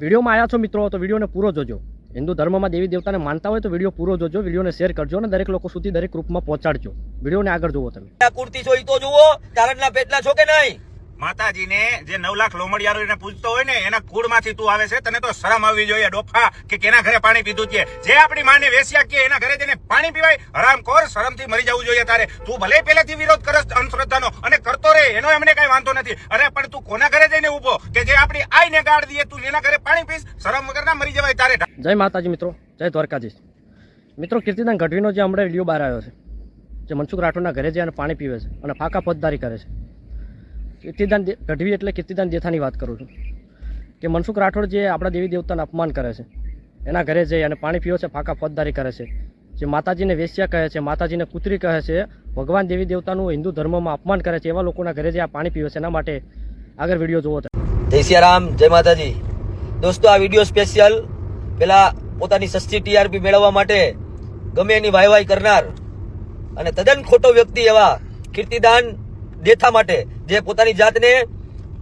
વિડીયોમાં આવ્યા છો મિત્રો, તો વિડીયોને પૂરો જોજો. હિન્દુ ધર્મમાં દેવી દેવતાને માનતા હોય તો વીડિયો પૂરો જોજો, વિડીયોને શેર કરજો અને દરેક લોકો સુધી દરેક ગ્રુપમાં પહોંચાડજો. વિડીયોને આગળ જુઓ તમે. કુર્તી છો તો જુઓ, ચારણના પેટલા છો કે નહીં? માતાજીને જે નવ લાખ લોમડિયારો એને પૂજતો હોય ને, એના કુળમાંથી તું આવે છે, તને તો શરમ આવવી જોઈએ, ડોફા, કે કેના ઘરે પાણી પીધું છે? જે આપણી માને વેસ્યા કે એના ઘરે જઈને પાણી પીવાય, હરામ ખોર શરમથી મરી જવું જોઈએ તારે. તું ભલે પહેલેથી વિરોધ કરસ અંધશ્રદ્ધાનો, અને કરતો રહે, એનો એમને કઈ વાંધો નથી. અરે, પણ તું કોના ઘરે જઈને ઊભો કે જે આપણી આઈને ગાળ દઈએ તું એના ઘરે પાણી પીસ શરમ વગર ના મરી જવાય તારે. જય માતાજી મિત્રો, જય દ્વારકાધીશ. મિત્રો, કીર્તિદાન ગઢવીનો જે હમણાં વીડિયો બહાર આવ્યો છે, જે મનસુખ રાઠોડના ઘરે જઈને પાણી પીવે છે અને ફાકા ફોજદારી કરે છે. કીર્તિદાન ગઢવી એટલે કીર્તિદાન દેથાની વાત કરું છું. કે મનસુખ રાઠોડ જે આપણા દેવી દેવતાનું અપમાન કરે છે, એના ઘરે જઈ અને પાણી પીવો છે, ફાકા ફોજદારી કરે છે, જે માતાજીને વેશ્યા કહે છે, માતાજીને કૂતરી કહે છે, ભગવાન દેવી દેવતાનું હિન્દુ ધર્મમાં અપમાન કરે છે, એવા લોકોના ઘરે જે આ પાણી પીવે છે, એના માટે આગળ વીડિયો જોવો તો સિયારામ, જય માતાજી. દોસ્તો, આ વીડિયો સ્પેશિયલ પેલા પોતાની સસ્તી ટીઆરપી મેળવવા માટે ગમે એની વાયવાય કરનાર અને તદ્દન ખોટો વ્યક્તિ એવા કીર્તિદાન દેથા માટે, જે પોતાની જાતને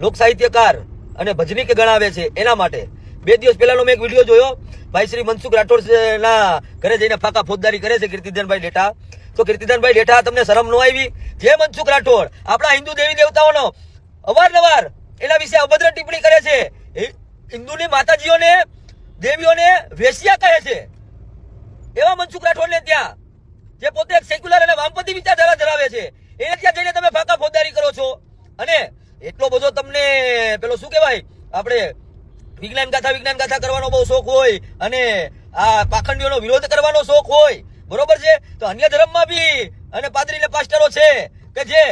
લોક સાહિત્યકાર અને ભજનીક ગણાવે છે, એના માટે. બે દિવસ પહેલાનો મેં એક વીડિયો જોયો. ભાઈ શ્રી મનસુખ રાઠોડ ઘરે જઈને ફાકા ફોજદારી કરે છે કીર્તિધનભાઈ ડેટા. તો કીર્તિધનભાઈ ડેટા તમને શરમ ન આવી? જે મનસુખ રાઠોડ, આપણા હિન્દુ દેવી દેવતાઓનો અવારનવાર એના વિશે અભદ્ર ટિપ્પણી કરે છે. હિન્દુની માતાજીઓને, દેવીઓને વેશ્યા કહે છે. એવા મનસુખ રાઠોડને ત્યાં, જે પોતે એક સેક્યુલર અને વામપંથી વિચારધારા ધરાવે છે. એને ત્યાં જઈને તમે ફાકા ફોજદારી કરો છો અને એટલો બધો તમને પેલો શું કહેવાય આપણે વિજ્ઞાન ગાથા વિજ્ઞાન ગાથા કરવાનો બહુ શોખ હોય અને આ પાખંડીઓનો વિરોધ કરવાનો શોખ હોય. બરોબર છે? તો અન્ય ધર્મમાં બી અને પાદરી ને પાસ્ટરો છે કે જે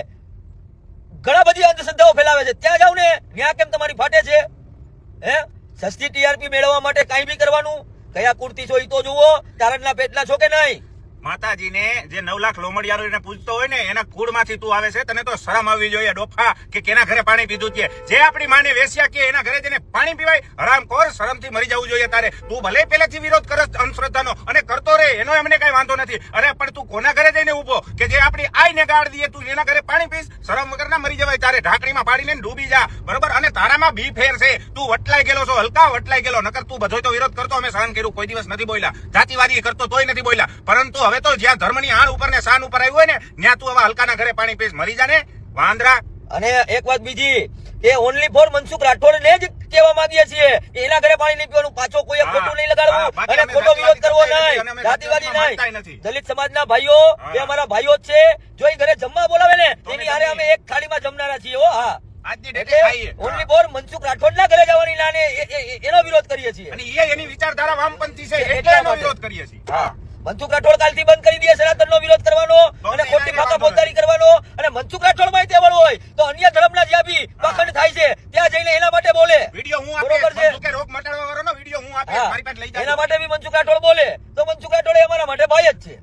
ઘણા બધી અંધશ્રદ્ધાઓ ફેલાવે છે. ત્યાં જાવ ને, ત્યાં કેમ તમારી ફાટે છે? હે? સસ્તી ટીઆરપી મેળવવા માટે કાંઈ બી કરવાનું? કયા કુર્તી છો એ તો જુઓ. તારણના પેટલા છો કે નહીં? માતાજીને જે નવ લાખ લોમડિયારો એને પૂજતો હોય ને, એના કુળમાંથી તું આવે છે, તને તો શરમ આવવી જોઈએ, ડોફા, કે કેના ઘરે પાણી પીધું છે? જે આપણી માને વેસ્યા કે એના ઘરે જઈને પાણી પીવાય, હરામ ખોર શરમથી મરી જવું જોઈએ તારે. તું ભલે પહેલેથી વિરોધ કરસ અંધશ્રદ્ધાનો, અને કરતો રહે, એનો એમને કઈ વાંધો નથી. અરે, પણ તું કોના ઘરે જઈને ઊભો, કે જે આપણી આઈને ગાળ દઈએ તું એના ઘરે પાણી પીસ શરમ વગર ના મરી જવાય તારે. ઢાંકણીમાં પાડીને ડૂબી જા. બરોબર? અને તારામાં બી ફેર છે. તું વટલાઈ ગયેલો છો, હલકા વટલાઈ ગયેલો. નકર તું બધો તો વિરોધ કરતો, અમે સહન કર્યું, કોઈ દિવસ નથી બોલ્યા. જાતિવાદી કરતો તોય નથી બોલ્યા. પરંતુ હવે તો જ્યાં ધર્મની આણ ઉપર ને શાન ઉપર આવ્યું હોય ને ત્યાં તું હવે હલકાના ઘરે પાણી પીશ. મરી જાને વાંદરા. અને એક વાત બીજી કે ઓનલી ફોર મનસુખ રાઠોડ ને જ કહેવા માંગીએ છીએ કે એના ઘરે પાણી નહીં પીવાનું પાછો કોઈ ખોટું નહીં લગાડવું અને ખોટો વિરોધ કરવો નહીં જાતિવાદી નહીં. દલિત સમાજના ભાઈઓ એ અમારા ભાઈઓ છે જો એ ઘરે જમવા બોલાવે ને એની હારે અમે એક થાળીમાં જમનારા છીએ હો હા. ઓનલી ફોર મનસુખ રાઠોડ ના ઘરે જવાની એ- એનો વિરોધ કરીએ છીએ. અને એ એની વિચારધારા વામપંથી છે એટલે એનો વિરોધ કરીએ છીએ. હા. મનસુખ રાઠોડ કાલથી બંધ કરી દે સનાતન નો વિરોધ કરવાનો અને ખોટી ફાકા ફોજદારી કરવાનો. અને મનસુખ રાઠોડમાં તેવળ હોય તો અન્ય ધર્મના જ્યાં બી પાખંડ થાય છે ત્યાં જઈને એના માટે બોલે. વીડિયો હું બરોબર છે. રોગ મટાડવા વાળાનો વીડિયો હું આપે મારી પાસે લઈ એના માટે બી મનસુખ રાઠોડ બોલે. તો મનસુખ રાઠોડ એ અમારા માટે ભાઈ જ છે.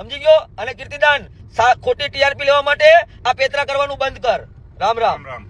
સમજી ગયો? અને કીર્તિદાન ખોટી ટીઆરપી લેવા માટે આ પેતરા કરવાનું બંધ કર. રામ. રામ રામ.